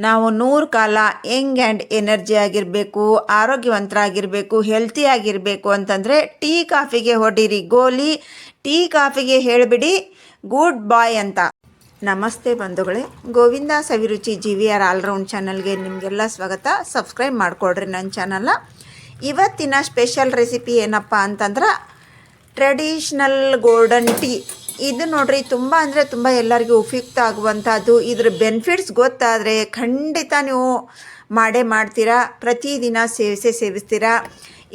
ನಾವು ನೂರು ಕಾಲ ಯಂಗ್ ಆ್ಯಂಡ್ ಎನರ್ಜಿ ಆಗಿರಬೇಕು, ಆರೋಗ್ಯವಂತರಾಗಿರಬೇಕು, ಹೆಲ್ತಿ ಆಗಿರಬೇಕು ಅಂತಂದರೆ ಟೀ ಕಾಫಿಗೆ ಹೊಡೀರಿ, ಗೋಲಿ. ಟೀ ಕಾಫಿಗೆ ಹೇಳಿಬಿಡಿ, ಗುಡ್ ಬಾಯ್ ಅಂತ. ನಮಸ್ತೆ ಬಂಧುಗಳೇ, Govinda Saviruchi G V R all round ಚಾನಲ್ಗೆ ನಿಮಗೆಲ್ಲ ಸ್ವಾಗತ. ಸಬ್ಸ್ಕ್ರೈಬ್ ಮಾಡಿಕೊಡ್ರಿ ನನ್ನ ಚಾನಲ್ನ. ಇವತ್ತಿನ ಸ್ಪೆಷಲ್ ರೆಸಿಪಿ ಏನಪ್ಪ ಅಂತಂದ್ರೆ, ಟ್ರೆಡಿಷ್ನಲ್ ಗೋಲ್ಡನ್ ಟೀ. ಇದು ನೋಡ್ರಿ, ತುಂಬ ಅಂದರೆ ತುಂಬ ಎಲ್ಲರಿಗೂ ಉಪಯುಕ್ತ ಆಗುವಂಥದ್ದು. ಇದ್ರ ಬೆನಿಫಿಟ್ಸ್ ಗೊತ್ತಾದರೆ ಖಂಡಿತ ನೀವು ಮಾಡೇ ಮಾಡ್ತೀರಾ, ಪ್ರತಿದಿನ ಸೇವಿಸೇ ಸೇವಿಸ್ತೀರಾ.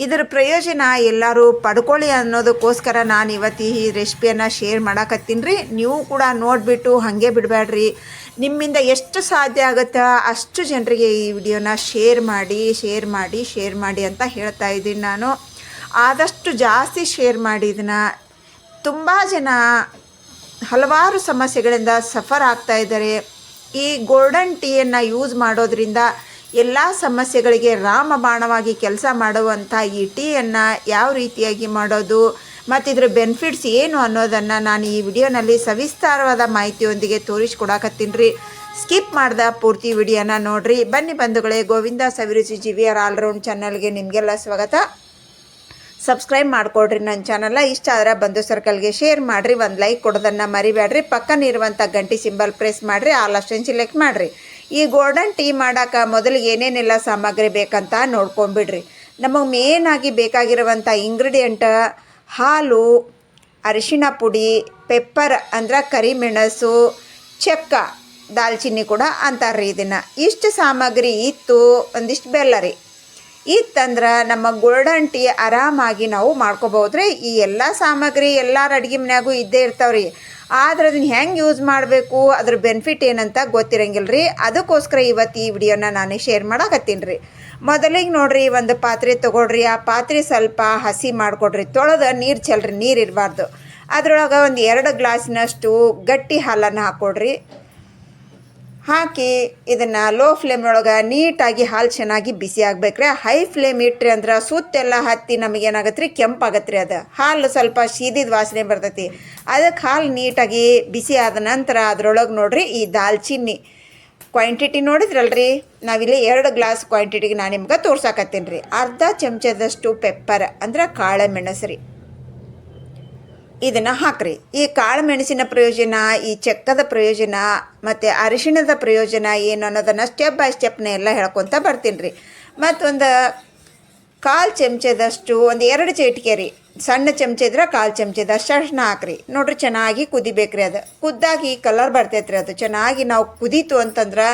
ಇದರ ಪ್ರಯೋಜನ ಎಲ್ಲರೂ ಪಡ್ಕೊಳ್ಳಿ ಅನ್ನೋದಕ್ಕೋಸ್ಕರ ನಾನು ಇವತ್ತು ಈ ರೆಸಿಪಿಯನ್ನು ಶೇರ್ ಮಾಡಕತ್ತೀನಿ ರೀ. ನೀವು ಕೂಡ ನೋಡಿಬಿಟ್ಟು ಹಾಗೆ ಬಿಡಬೇಡ್ರಿ ನಿಮ್ಮಿಂದ ಎಷ್ಟು ಸಾಧ್ಯ ಆಗುತ್ತೆ ಅಷ್ಟು ಜನರಿಗೆ ಈ ವಿಡಿಯೋನ ಶೇರ್ ಮಾಡಿ ಶೇರ್ ಮಾಡಿ ಶೇರ್ ಮಾಡಿ ಅಂತ ಹೇಳ್ತಾ ಇದ್ದೀನಿ ನಾನು. ಆದಷ್ಟು ಜಾಸ್ತಿ ಶೇರ್ ಮಾಡಿ ಇದನ್ನು. ತುಂಬ ಜನ ಹಲವಾರು ಸಮಸ್ಯೆಗಳಿಂದ ಸಫರ್ ಆಗ್ತಾ ಇದ್ದಾರೆ. ಈ ಗೋಲ್ಡನ್ ಟೀಯನ್ನು ಯೂಸ್ ಮಾಡೋದ್ರಿಂದ ಎಲ್ಲ ಸಮಸ್ಯೆಗಳಿಗೆ ರಾಮಬಾಣವಾಗಿ ಕೆಲಸ ಮಾಡುವಂಥ ಈ ಟೀಯನ್ನು ಯಾವ ರೀತಿಯಾಗಿ ಮಾಡೋದು, ಮತ್ತು ಇದರ ಬೆನಿಫಿಟ್ಸ್ ಏನು ಅನ್ನೋದನ್ನು ನಾನು ಈ ವಿಡಿಯೋನಲ್ಲಿ ಸವಿಸ್ತಾರವಾದ ಮಾಹಿತಿಯೊಂದಿಗೆ ತೋರಿಸ್ಕೊಡಕತ್ತೀನಿ. ರೀ ಸ್ಕಿಪ್ ಮಾಡ್ದ ಪೂರ್ತಿ ವಿಡಿಯೋನ ನೋಡ್ರಿ. ಬನ್ನಿ ಬಂಧುಗಳೇ, Govinda Saviruchi G V R all round ಚಾನಲ್ಗೆ ನಿಮಗೆಲ್ಲ ಸ್ವಾಗತ. ಸಬ್ಸ್ಕ್ರೈಬ್ ಮಾಡಿಕೊಡ್ರಿ ನನ್ನ ಚಾನಲ್ನ ಇಷ್ಟ ಆದರೆ ಬಂಧು ಸರ್ಕಲ್ಗೆ ಶೇರ್ ಮಾಡಿರಿ, ಒಂದು ಲೈಕ್ ಕೊಡೋದನ್ನು ಮರಿಬೇಡ್ರಿ ಪಕ್ಕನಿರುವಂಥ ಗಂಟಿ ಸಿಂಬಲ್ ಪ್ರೆಸ್ ಮಾಡಿರಿ ಆ ಅಷ್ಟನ್ನು ಸಿಲೆಕ್ಟ್ ಮಾಡಿರಿ. ಈ ಗೋಲ್ಡನ್ ಟೀ ಮಾಡೋಕೆ ಮೊದಲಿಗೆ ಏನೇನೆಲ್ಲ ಸಾಮಗ್ರಿ ಬೇಕಂತ ನೋಡ್ಕೊಂಬಿಡ್ರಿ ನಮಗೆ ಮೇನ್ ಆಗಿ ಬೇಕಾಗಿರುವಂಥ ಇಂಗ್ರೀಡಿಯೆಂಟ್ ಹಾಲು, ಅರಿಶಿಣ ಪುಡಿ ಪೆಪ್ಪರ್ ಅಂದ್ರೆ ಕರಿಮೆಣಸು ಚಕ್ಕ, ದಾಲ್ಚಿನ್ನಿ ಕೂಡ ಅಂತಾರ್ರಿ ಇದನ್ನು. ಇಷ್ಟು ಸಾಮಗ್ರಿ ಇತ್ತು, ಒಂದಿಷ್ಟು ಬೆಲ್ಲ ರೀ. ಇತ್ತಂದ್ರೆ ನಮ್ಮ ಗೋಲ್ಡನ್ ಟೀ ಆರಾಮಾಗಿ ನಾವು ಮಾಡ್ಕೋಬೋದ್ರಿ ಈ ಎಲ್ಲ ಸಾಮಗ್ರಿ ಎಲ್ಲರ ಅಡುಗೆ ಮನ್ಯಾಗೂ ಇದ್ದೇ ಇರ್ತಾವ್ರಿ. ಆದ್ರೆ ಅದನ್ನ ಹೆಂಗೆ ಯೂಸ್ ಮಾಡಬೇಕು? ಅದ್ರ ಬೆನಿಫಿಟ್ ಏನಂತ ಗೊತ್ತಿರಂಗಿಲ್ಲ ರೀ ಅದಕ್ಕೋಸ್ಕರ ಇವತ್ತು ಈ ವಿಡಿಯೋನ ನಾನು ಶೇರ್ ಮಾಡಕತ್ತೀನಿ ರೀ. ಮೊದಲಿಗೆ ನೋಡ್ರಿ, ಒಂದು ಪಾತ್ರೆ ತೊಗೊಳ್ರಿ. ಆ ಪಾತ್ರೆ ಸ್ವಲ್ಪ ಹಸಿ ಮಾಡಿಕೊಡ್ರಿ. ತೊಳೆದು ನೀರು ಚೆಲ್ರಿ, ನೀರು ಇರಬಾರ್ದು. ಅದರೊಳಗೆ ಒಂದು ಎರಡು ಗ್ಲಾಸಿನಷ್ಟು ಗಟ್ಟಿ ಹಾಲನ್ನು ಹಾಕ್ಕೊಡ್ರಿ ಹಾಕಿ ಇದನ್ನು ಲೋ ಫ್ಲೇಮ್ನೊಳಗೆ ನೀಟಾಗಿ ಹಾಲು ಚೆನ್ನಾಗಿ ಬಿಸಿ ಆಗ್ಬೇಕ್ರಿ. ಹೈ ಫ್ಲೇಮ್ ಇಟ್ರಿ ಅಂದ್ರೆ ಸುತ್ತೆಲ್ಲ ಹತ್ತಿ ನಮಗೇನಾಗತ್ತೆ ರೀ ಕೆಂಪಾಗತ್ತೆ ರೀ ಅದು. ಹಾಲು ಸ್ವಲ್ಪ ಸೀದಿದ ವಾಸನೆ ಬರ್ತೈತಿ. ಅದಕ್ಕೆ ಹಾಲು ನೀಟಾಗಿ ಬಿಸಿ ಆದ ನಂತರ ಅದ್ರೊಳಗೆ ನೋಡ್ರಿ ಈ ದಾಲ್ಚಿನ್ನಿ. ಕ್ವಾಂಟಿಟಿ ನೋಡಿದ್ರಲ್ರಿ? ನಾವಿಲ್ಲಿ ಎರಡು ಗ್ಲಾಸ್ ಕ್ವಾಂಟಿಟಿಗೆ ನಾನು ನಿಮ್ಗೆ ತೋರ್ಸಾಕತ್ತೀನಿ ರೀ. ಅರ್ಧ ಚಮಚದಷ್ಟು ಪೆಪ್ಪರ್ ಅಂದ್ರೆ ಕಾಳೆ ಮೆಣಸು ರೀ. ಇದನ್ನು ಹಾಕ್ರಿ. ಈ ಕಾಳು ಮೆಣಸಿನ ಪ್ರಯೋಜನ, ಈ ಚೆಕ್ಕದ ಪ್ರಯೋಜನ, ಮತ್ತು ಅರಿಶಿಣದ ಪ್ರಯೋಜನ ಏನು ಅನ್ನೋದನ್ನು ಸ್ಟೆಪ್ ಬೈ ಸ್ಟೆಪ್ನ ಎಲ್ಲ ಹೇಳ್ಕೊತ ಬರ್ತೀನಿ ರೀ ಮತ್ತೊಂದು, ಕಾಲು ಚಮಚದಷ್ಟು ಒಂದು ಎರಡು ಚೇಟಿಕೆ ರೀ. ಸಣ್ಣ ಚಮಚ ಇದ್ರೆ ಕಾಲು ಚಮಚದಷ್ಟು ಅರ್ಶಿನ ಹಾಕ್ರಿ. ನೋಡ್ರಿ ಚೆನ್ನಾಗಿ ಕುದಿಬೇಕ್ರಿ ಅದು. ಕುದ್ದಾಗಿ ಕಲರ್ ಬರ್ತೈತೆ ರೀ ಅದು. ಚೆನ್ನಾಗಿ ನಾವು ಕುದೀತು ಅಂತಂದ್ರೆ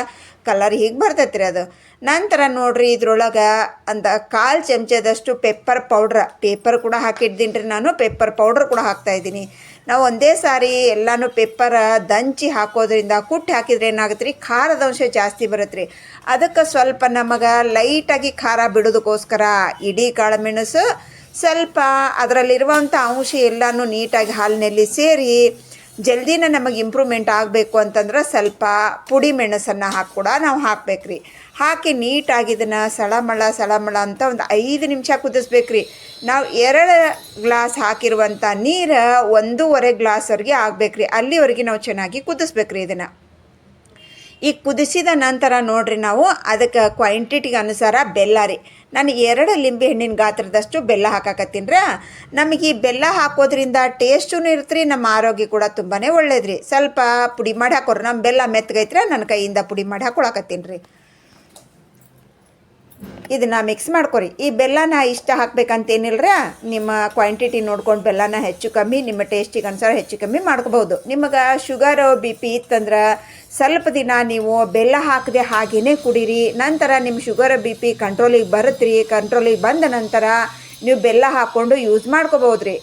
ಕಲರ್ ಹೀಗೆ ಬರ್ತೈತೆ ರೀ ಅದು. ನಂತರ ನೋಡ್ರಿ ಇದ್ರೊಳಗೆ ಅಂದ ಕಾಲು ಚಮಚದಷ್ಟು ಪೆಪ್ಪರ್ ಪೌಡ್ರ, ಪೇಪರ್ ಕೂಡ ಹಾಕಿದ್ದೀನಿ ರೀ ನಾನು, ಪೆಪ್ಪರ್ ಪೌಡ್ರ್ ಕೂಡ ಹಾಕ್ತಾಯಿದ್ದೀನಿ ನಾವು ಒಂದೇ ಸಾರಿ ಎಲ್ಲನೂ ಪೆಪ್ಪರ ದಂಚಿ ಹಾಕೋದ್ರಿಂದ ಕುಟ್ಟಿ ಹಾಕಿದ್ರೆ ಏನಾಗುತ್ತೆ ರೀ ಖಾರದ ಅಂಶ ಜಾಸ್ತಿ ಬರುತ್ತೆ ರೀ ಅದಕ್ಕೆ ಸ್ವಲ್ಪ ನಮಗೆ ಲೈಟಾಗಿ ಖಾರ ಬಿಡೋದಕ್ಕೋಸ್ಕರ ಇಡೀ ಕಾಳು ಮೆಣಸು ಸ್ವಲ್ಪ ಅದರಲ್ಲಿರುವಂಥ ಅಂಶ ಎಲ್ಲನೂ ನೀಟಾಗಿ ಹಾಲಿನಲ್ಲಿ ಸೇರಿ ಜಲ್ದಿನ ನಮಗೆ ಇಂಪ್ರೂವ್ಮೆಂಟ್ ಆಗಬೇಕು ಅಂತಂದ್ರೆ ಸ್ವಲ್ಪ ಪುಡಿ ಮೆಣಸನ್ನು ಹಾಕಿ ಕೂಡ ನಾವು ಹಾಕ್ಬೇಕ್ರಿ. ಹಾಕಿ ನೀಟಾಗಿ ಇದನ್ನು ಸಳಮಳ ಸಳಮಳ ಅಂತ ಒಂದು ಐದು ನಿಮಿಷ ಕುದಿಸ್ಬೇಕ್ರಿ. ನಾವು ಎರಡು ಗ್ಲಾಸ್ ಹಾಕಿರುವಂಥ ನೀರು ಒಂದೂವರೆ ಗ್ಲಾಸ್ವರೆಗೆ ಆಗಬೇಕ್ರಿ. ಅಲ್ಲಿವರೆಗೆ ನಾವು ಚೆನ್ನಾಗಿ ಕುದಿಸ್ಬೇಕ್ರಿ ಇದನ್ನು. ಈ ಕುದಿಸಿದ ನಂತರ ನೋಡ್ರಿ ನಾವು ಅದಕ್ಕೆ ಕ್ವಾಂಟಿಟಿಗೆ ಅನುಸಾರ ಬೆಲ್ಲ ರೀ. ನಾನು ಎರಡು ಲಿಂಬೆ ಹಣ್ಣಿನ ಗಾತ್ರದಷ್ಟು ಬೆಲ್ಲ ಹಾಕಾಕತ್ತೀನಿ ನಮಗೆ ಈ ಬೆಲ್ಲ ಹಾಕೋದ್ರಿಂದ ಟೇಸ್ಟೂ ಇರುತ್ತೆ ನಮ್ಮ ಆರೋಗ್ಯ ಕೂಡ ತುಂಬಾ ಒಳ್ಳೇದ್ರಿ. ಸ್ವಲ್ಪ ಪುಡಿ ಮಾಡಿ ಹಾಕೋರು, ನಮ್ಮ ಬೆಲ್ಲ ಮೆತ್ತಗೈತ್ರೆ, ನನ್ನ ಕೈಯಿಂದ ಪುಡಿ ಮಾಡಿ ಹಾಕೊಳಕತ್ತೀನಿ ರೀ. ಇದನ್ನ ಮಿಕ್ಸ್ ಮಾಡ್ಕೊರಿ. ಈ ಬೆಲ್ಲನ ಇಷ್ಟ ಹಾಕ್ಬೇಕಂತೇನಿಲ್ರ, ನಿಮ್ಮ ಕ್ವಾಂಟಿಟಿ ನೋಡ್ಕೊಂಡು ಬೆಲ್ಲನ ಹೆಚ್ಚು ಕಮ್ಮಿ, ನಿಮ್ಮ ಟೇಸ್ಟಿಗೆ ಅನುಸಾರ ಹೆಚ್ಚು ಕಮ್ಮಿ ಮಾಡ್ಕೋಬಹುದು. ನಿಮಗೆ ಶುಗರ್ ಬಿ ಪಿ ಇತ್ತಂದ್ರೆ ಸ್ವಲ್ಪ ದಿನ ನೀವು ಬೆಲ್ಲ ಹಾಕದೆ ಹಾಗೇ ಕುಡೀರಿ, ನಂತರ ನಿಮ್ಮ ಶುಗರ್ ಬಿ ಪಿ ಕಂಟ್ರೋಲಿಗೆ ಬರುತ್ತೀರಿ ಕಂಟ್ರೋಲಿಗೆ ಬಂದ ನಂತರ ನೀವು ಬೆಲ್ಲ ಹಾಕ್ಕೊಂಡು ಯೂಸ್ ಮಾಡ್ಕೋಬೋದು ರೀ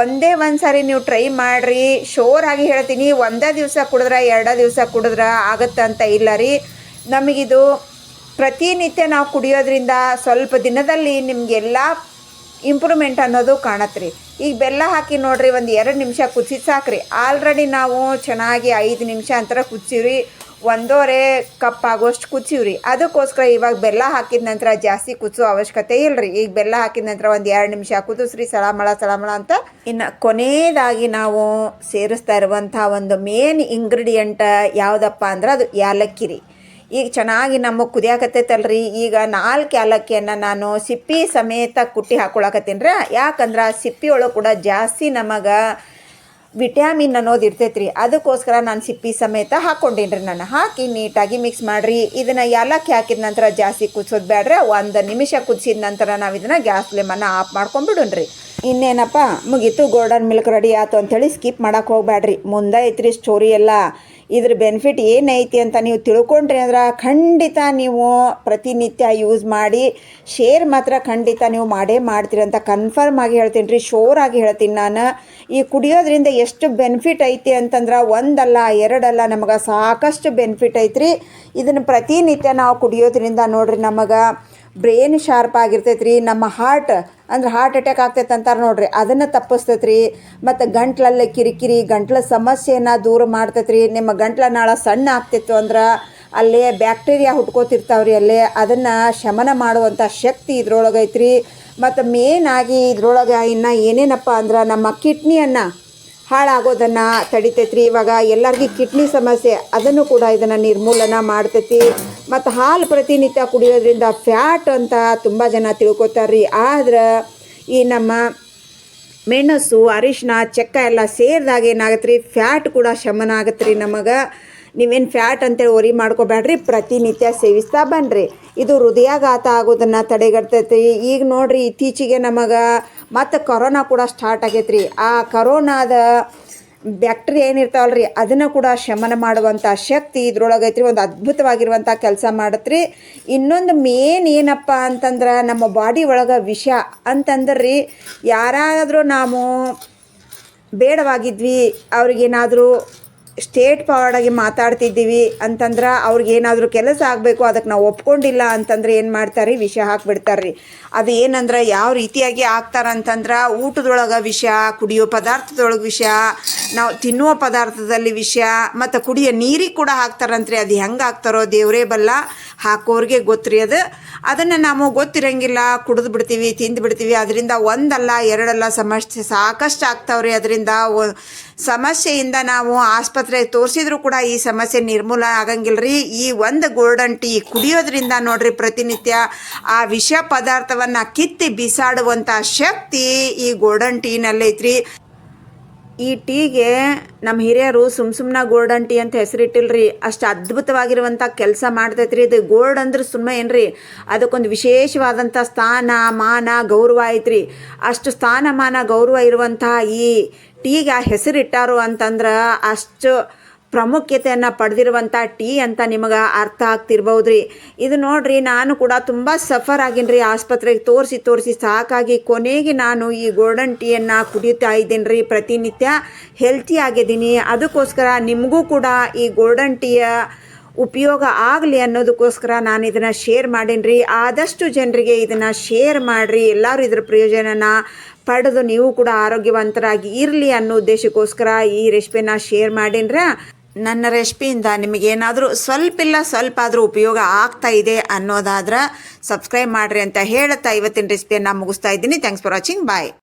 ಒಂದೇ ಒಂದು ಸಾರಿ ನೀವು ಟ್ರೈ ಮಾಡಿರಿ. ಶೋರ್ ಆಗಿ ಹೇಳ್ತೀನಿ, ಒಂದೇ ದಿವಸ ಕುಡಿದ್ರೆ ಎರಡೇ ದಿವಸ ಕುಡಿದ್ರೆ ಆಗುತ್ತೆ ಅಂತ ಇಲ್ಲ ರೀ. ನಮಗಿದು ಪ್ರತಿನಿತ್ಯ ನಾವು ಕುಡಿಯೋದ್ರಿಂದ ಸ್ವಲ್ಪ ದಿನದಲ್ಲಿ ನಿಮಗೆಲ್ಲ ಇಂಪ್ರೂವ್ಮೆಂಟ್ ಅನ್ನೋದು ಕಾಣತ್ತೆ ರೀ ಈಗ ಬೆಲ್ಲ ಹಾಕಿ ನೋಡ್ರಿ, ಒಂದು ಎರಡು ನಿಮಿಷ ಕುದಿಸಿ ಸಾಕ್ರಿ. ಆಲ್ರೆಡಿ ನಾವು ಚೆನ್ನಾಗಿ ಐದು ನಿಮಿಷ ಅಂತರ ಕುದಿಸಿವ್ರಿ. ಒಂದೂವರೆ ಕಪ್ ಆಗೋಷ್ಟು ಕುದಿಸಿವ್ರಿ. ಅದಕ್ಕೋಸ್ಕರ ಇವಾಗ ಬೆಲ್ಲ ಹಾಕಿದ ನಂತರ ಜಾಸ್ತಿ ಕುದಿಸೋ ಅವಶ್ಯಕತೆ ಇಲ್ಲರಿ ಈಗ ಬೆಲ್ಲ ಹಾಕಿದ ನಂತರ ಒಂದು ಎರಡು ನಿಮಿಷ ಕುದಿಸ್ರಿ ಸಳಮಳ ಸಳಮಳ ಅಂತ. ಇನ್ನು ಕೊನೆಯದಾಗಿ ನಾವು ಸೇರಿಸ್ತಾ ಇರುವಂಥ ಒಂದು ಮೇನ್ ಇಂಗ್ರೀಡಿಯೆಂಟ್ ಯಾವುದಪ್ಪ ಅಂದ್ರೆ ಅದು ಯಾಲಕ್ಕಿ ರೀ ಈಗ ಚೆನ್ನಾಗಿ ನಮಗೆ ಕುದಿಯಾಕತ್ತೈತಲ್ರಿ. ಈಗ ನಾಲ್ಕು ಏಲಕ್ಕಿಯನ್ನು ನಾನು ಸಿಪ್ಪಿ ಸಮೇತ ಕುಟ್ಟಿ ಹಾಕೊಳಕತ್ತೀನಿ ಯಾಕಂದ್ರೆ ಆ ಸಿಪ್ಪಿ ಒಳಗೆ ಕೂಡ ಜಾಸ್ತಿ ನಮಗೆ ವಿಟ್ಯಾಮಿನ್ ಅನ್ನೋದು ಇರ್ತೈತೆ ರೀ ಅದಕ್ಕೋಸ್ಕರ ನಾನು ಸಿಪ್ಪಿ ಸಮೇತ ಹಾಕ್ಕೊಂಡಿನ್ರಿ ನಾನು. ಹಾಕಿ ನೀಟಾಗಿ ಮಿಕ್ಸ್ ಮಾಡಿರಿ. ಇದನ್ನು ಏಲಕ್ಕಿ ಹಾಕಿದ ನಂತರ ಜಾಸ್ತಿ ಕುದಿಸೋದು ಬೇಡ್ರಿ ಒಂದು ನಿಮಿಷ ಕುದಿಸಿದ ನಂತರ ನಾವು ಇದನ್ನು ಗ್ಯಾಸ್ ಫ್ಲೇಮನ್ನು ಆಫ್ ಮಾಡ್ಕೊಂಡ್ಬಿಡೋಣ್ರಿ ಇನ್ನೇನಪ್ಪ, ಮುಗೀತು ಗೋಲ್ಡನ್ ಮಿಲ್ಕ್ ರೆಡಿ ಆಯ್ತು ಅಂಥೇಳಿ ಸ್ಕಿಪ್ ಮಾಡೋಕ್ಕೆ ಹೋಗ್ಬೇಡ್ರಿ ಮುಂದೆ ಐತ್ರಿ ಸ್ಟೋರಿ ಎಲ್ಲ. ಇದ್ರ ಬೆನಿಫಿಟ್ ಏನೈತಿ ಅಂತ ನೀವು ತಿಳ್ಕೊಂಡ್ರಿ ಅಂದ್ರೆ ಖಂಡಿತ ನೀವು ಪ್ರತಿನಿತ್ಯ ಯೂಸ್ ಮಾಡಿ ಶೇರ್ ಮಾತ್ರ ಖಂಡಿತ ನೀವು ಮಾಡೇ ಮಾಡ್ತೀರಿ ಅಂತ ಕನ್ಫರ್ಮ್ ಆಗಿ ಹೇಳ್ತೀನಿ ರೀ ಶೋರ್ ಆಗಿ ಹೇಳ್ತೀನಿ ನಾನು. ಈ ಕುಡಿಯೋದ್ರಿಂದ ಎಷ್ಟು ಬೆನಿಫಿಟ್ ಐತಿ ಅಂತಂದ್ರೆ ಒಂದಲ್ಲ, ಎರಡಲ್ಲ ನಮಗೆ ಸಾಕಷ್ಟು ಬೆನಿಫಿಟ್ ಐತ್ರಿ. ಇದನ್ನು ಪ್ರತಿನಿತ್ಯ ನಾವು ಕುಡಿಯೋದ್ರಿಂದ ನೋಡ್ರಿ ನಮಗೆ ಬ್ರೈನ್ ಶಾರ್ಪ್ ಆಗಿರ್ತೈತೆ ರೀ ನಮ್ಮ ಹಾರ್ಟ್ ಅಂದ್ರೆ ಹಾರ್ಟ್ ಅಟ್ಯಾಕ್ ಆಗ್ತೈತೆ ಅಂತಾರೆ ನೋಡ್ರಿ. ಅದನ್ನು ತಪ್ಪಿಸ್ತೈತೆ ರೀ ಮತ್ತು ಗಂಟ್ಲಲ್ಲಿ ಕಿರಿಕಿರಿ, ಗಂಟ್ಲ ಸಮಸ್ಯೆಯನ್ನು ದೂರ ಮಾಡ್ತೈತೆ ರೀ ನಿಮ್ಮ ಗಂಟ್ಲ ನಾಳ ಸಣ್ಣ ಆಗ್ತಿತ್ತು ಅಂದ್ರೆ ಅಲ್ಲೇ ಬ್ಯಾಕ್ಟೀರಿಯಾ ಹುಟ್ಕೋತಿರ್ತಾವ್ರಿ ಅಲ್ಲೇ. ಅದನ್ನು ಶಮನ ಮಾಡುವಂಥ ಶಕ್ತಿ ಇದ್ರೊಳಗೆ ಐತ್ರಿ. ಮತ್ತು ಮೇನ್ ಆಗಿ ಇದ್ರೊಳಗೆ ಇನ್ನು ಏನೇನಪ್ಪ ಅಂದ್ರೆ ನಮ್ಮ ಕಿಡ್ನಿಯನ್ನು ಹಾಳಾಗೋದನ್ನು ತಡಿತೈತ್ರಿ. ಇವಾಗ ಎಲ್ಲರಿಗೂ ಕಿಡ್ನಿ ಸಮಸ್ಯೆ ಅದನ್ನು ಕೂಡ ಇದನ್ನು ನಿರ್ಮೂಲನ ಮಾಡ್ತೈತಿ. ಮತ್ತು ಹಾಲು ಪ್ರತಿನಿತ್ಯ ಕುಡಿಯೋದ್ರಿಂದ ಫ್ಯಾಟ್ ಅಂತ ತುಂಬ ಜನ ತಿಳ್ಕೊತಾರ್ರಿ. ಆದ್ರೆ ಈ ನಮ್ಮ ಮೆಣಸು ಅರಿಶಿನ ಚಕ್ಕ ಎಲ್ಲ ಸೇರಿದಾಗ ಏನಾಗತ್ತೆ ರೀ ಫ್ಯಾಟ್ ಕೂಡ ಶಮನ ಆಗತ್ತೆ ರೀ ನಮಗೆ. ನೀವೇನು ಫ್ಯಾಟ್ ಅಂತೇಳಿ ಒರಿ ಮಾಡ್ಕೋಬೇಡ್ರಿ ಪ್ರತಿನಿತ್ಯ ಸೇವಿಸ್ತಾ ಬನ್ನಿರಿ ಇದು ಹೃದಯಾಘಾತ ಆಗೋದನ್ನು ತಡೆಗಟ್ತೈತಿ ಈಗ ನೋಡ್ರಿ ಇತ್ತೀಚೆಗೆ ನಮಗೆ ಮತ್ತು ಕೊರೋನಾ ಕೂಡ ಸ್ಟಾರ್ಟ್ ಆಗೈತೆ ರೀ ಆ ಕೊರೋನಾದ ಬ್ಯಾಕ್ಟೀರಿಯಾ ಏನಿರ್ತಾವಲ್ಲ ರೀ ಅದನ್ನು ಕೂಡ ಶಮನ ಮಾಡುವಂಥ ಶಕ್ತಿ ಇದ್ರೊಳಗೈತ್ರಿ ಒಂದು ಅದ್ಭುತವಾಗಿರುವಂಥ ಕೆಲಸ ಮಾಡತ್ರಿ. ಇನ್ನೊಂದು ಮೇನ್ ಏನಪ್ಪ ಅಂತಂದ್ರೆ, ನಮ್ಮ ಬಾಡಿ ಒಳಗೆ ವಿಷ ಅಂತಂದ್ರೆ ರೀ ಯಾರಾದರೂ ನಾವು ಬೇಡವಾಗಿದ್ವಿ, ಅವ್ರಿಗೇನಾದರೂ ಸ್ಟೇಟ್ ಫಾರ್ವರ್ಡಾಗಿ ಮಾತಾಡ್ತಿದ್ದೀವಿ ಅಂತಂದ್ರೆ ಅವ್ರಿಗೇನಾದರೂ ಕೆಲಸ ಆಗಬೇಕು ಅದಕ್ಕೆ ನಾವು ಒಪ್ಕೊಂಡಿಲ್ಲ ಅಂತಂದ್ರೆ ಏನು ಮಾಡ್ತಾರೆ ವಿಷ ಹಾಕ್ಬಿಡ್ತಾರೆ ರೀ ಅದು ಏನಂದ್ರೆ ಯಾವ ರೀತಿಯಾಗಿ ಹಾಕ್ತಾರೆ ಅಂತಂದ್ರೆ ಊಟದೊಳಗೆ ವಿಷ, ಕುಡಿಯೋ ಪದಾರ್ಥದೊಳಗೆ ವಿಷ, ನಾವು ತಿನ್ನುವ ಪದಾರ್ಥದಲ್ಲಿ ವಿಷ, ಮತ್ತು ಕುಡಿಯೋ ನೀರಿಗೆ ಕೂಡ ಹಾಕ್ತಾರಂತ್ರಿ. ಅದು ಹೆಂಗೆ ಹಾಕ್ತಾರೋ ದೇವರೇ ಬಲ್ಲ. ಹಾಕೋರಿಗೆ ಗೊತ್ತ್ರಿ ಅದು. ಅದನ್ನು ನಾವು ಗೊತ್ತಿರಂಗಿಲ್ಲ, ಕುಡಿದು ಬಿಡ್ತೀವಿ, ತಿಂದು ಬಿಡ್ತೀವಿ, ಅದರಿಂದ ಒಂದಲ್ಲ, ಎರಡಲ್ಲ ಸಮಸ್ಯೆ ಸಾಕಷ್ಟು ಆಗ್ತಾವ್ರಿ ಅದರಿಂದ. ಸಮಸ್ಯೆಯಿಂದ ನಾವು ಆಸ್ಪತ್ರೆ ತೋರಿಸಿದ್ರು ಕೂಡ ಈ ಸಮಸ್ಯೆ ನಿರ್ಮೂಲ ಆಗಂಗಿಲ್ಲ ರೀ ಈ ಒಂದು ಗೋಲ್ಡನ್ ಟೀ ಕುಡಿಯೋದ್ರಿಂದ ನೋಡ್ರಿ ಪ್ರತಿನಿತ್ಯ ಆ ವಿಷ ಪದಾರ್ಥವನ್ನು ಕಿತ್ತಿ ಬಿಸಾಡುವಂಥ ಶಕ್ತಿ ಈ ಗೋಲ್ಡನ್ ಟೀನಲ್ಲೈತ್ರಿ ಈ ಟೀಗೆ ನಮ್ಮ ಹಿರಿಯರು ಸುಮ್ ಸುಮ್ಮನೆ ಗೋಲ್ಡನ್ ಟೀ ಅಂತ ಹೆಸರಿಟ್ಟಿಲ್ರಿ. ಅಷ್ಟು ಅದ್ಭುತವಾಗಿರುವಂಥ ಕೆಲಸ ಮಾಡ್ತೈತ್ರಿ ಇದು. ಗೋಲ್ಡ್ ಅಂದ್ರೆ ಸುಮ್ಮನೆ ಏನ್ರಿ? ಅದಕ್ಕೊಂದು ವಿಶೇಷವಾದಂಥ ಸ್ಥಾನ, ಮಾನ, ಗೌರವ ಐತ್ರಿ. ಅಷ್ಟು ಸ್ಥಾನಮಾನ ಗೌರವ ಇರುವಂತಹ ಈ ಟೀಗೆ ಹೆಸರಿಟ್ಟಾರು ಅಂತಂದ್ರೆ ಅಷ್ಟು ಪ್ರಾಮುಖ್ಯತೆಯನ್ನು ಪಡೆದಿರುವಂಥ ಟೀ ಅಂತ ನಿಮಗೆ ಅರ್ಥ ಆಗ್ತಿರ್ಬೋದ್ರಿ ಇದು ನೋಡ್ರಿ, ನಾನು ಕೂಡ ತುಂಬ ಸಫರ್ ಆಗಿನ್ರಿ ಆಸ್ಪತ್ರೆಗೆ. ತೋರಿಸಿ ತೋರಿಸಿ ಸಾಕಾಗಿ ಕೊನೆಗೆ ನಾನು ಈ ಗೋಲ್ಡನ್ ಟೀಯನ್ನು ಕುಡಿಯುತ್ತಾ ಇದ್ದೀನಿ ರೀ ಪ್ರತಿನಿತ್ಯ. ಹೆಲ್ತಿ ಆಗಿದ್ದೀನಿ. ಅದಕ್ಕೋಸ್ಕರ ನಿಮಗೂ ಕೂಡ ಈ ಗೋಲ್ಡನ್ ಟೀಯ ಉಪಯೋಗ ಆಗಲಿ ಅನ್ನೋದಕ್ಕೋಸ್ಕರ ನಾನು ಇದನ್ನು ಶೇರ್ ಮಾಡೀನಿ ರೀ ಆದಷ್ಟು ಜನರಿಗೆ ಇದನ್ನು ಶೇರ್ ಮಾಡಿರಿ. ಎಲ್ಲರೂ ಇದ್ರ ಪ್ರಯೋಜನನ ಪಡೆದು ನೀವು ಕೂಡ ಆರೋಗ್ಯವಂತರಾಗಿ ಇರಲಿ ಅನ್ನೋ ಉದ್ದೇಶಕ್ಕೋಸ್ಕರ ಈ ರೆಸಿಪಿನ ಶೇರ್ ಮಾಡೀನ್ರ. ನನ್ನ ರೆಸಿಪಿಯಿಂದ ನಿಮಗೇನಾದರೂ ಸ್ವಲ್ಪ ಇಲ್ಲ, ಸ್ವಲ್ಪ ಆದರೂ ಉಪಯೋಗ ಆಗ್ತಾ ಇದೆ ಅನ್ನೋದಾದ್ರೆ ಸಬ್ಸ್ಕ್ರೈಬ್ ಮಾಡಿರಿ ಅಂತ ಹೇಳ್ತಾ ಇವತ್ತಿನ ರೆಸಿಪಿಯನ್ನು ಮುಗಿಸ್ತಾ ಇದ್ದೀನಿ. Thanks for watching bye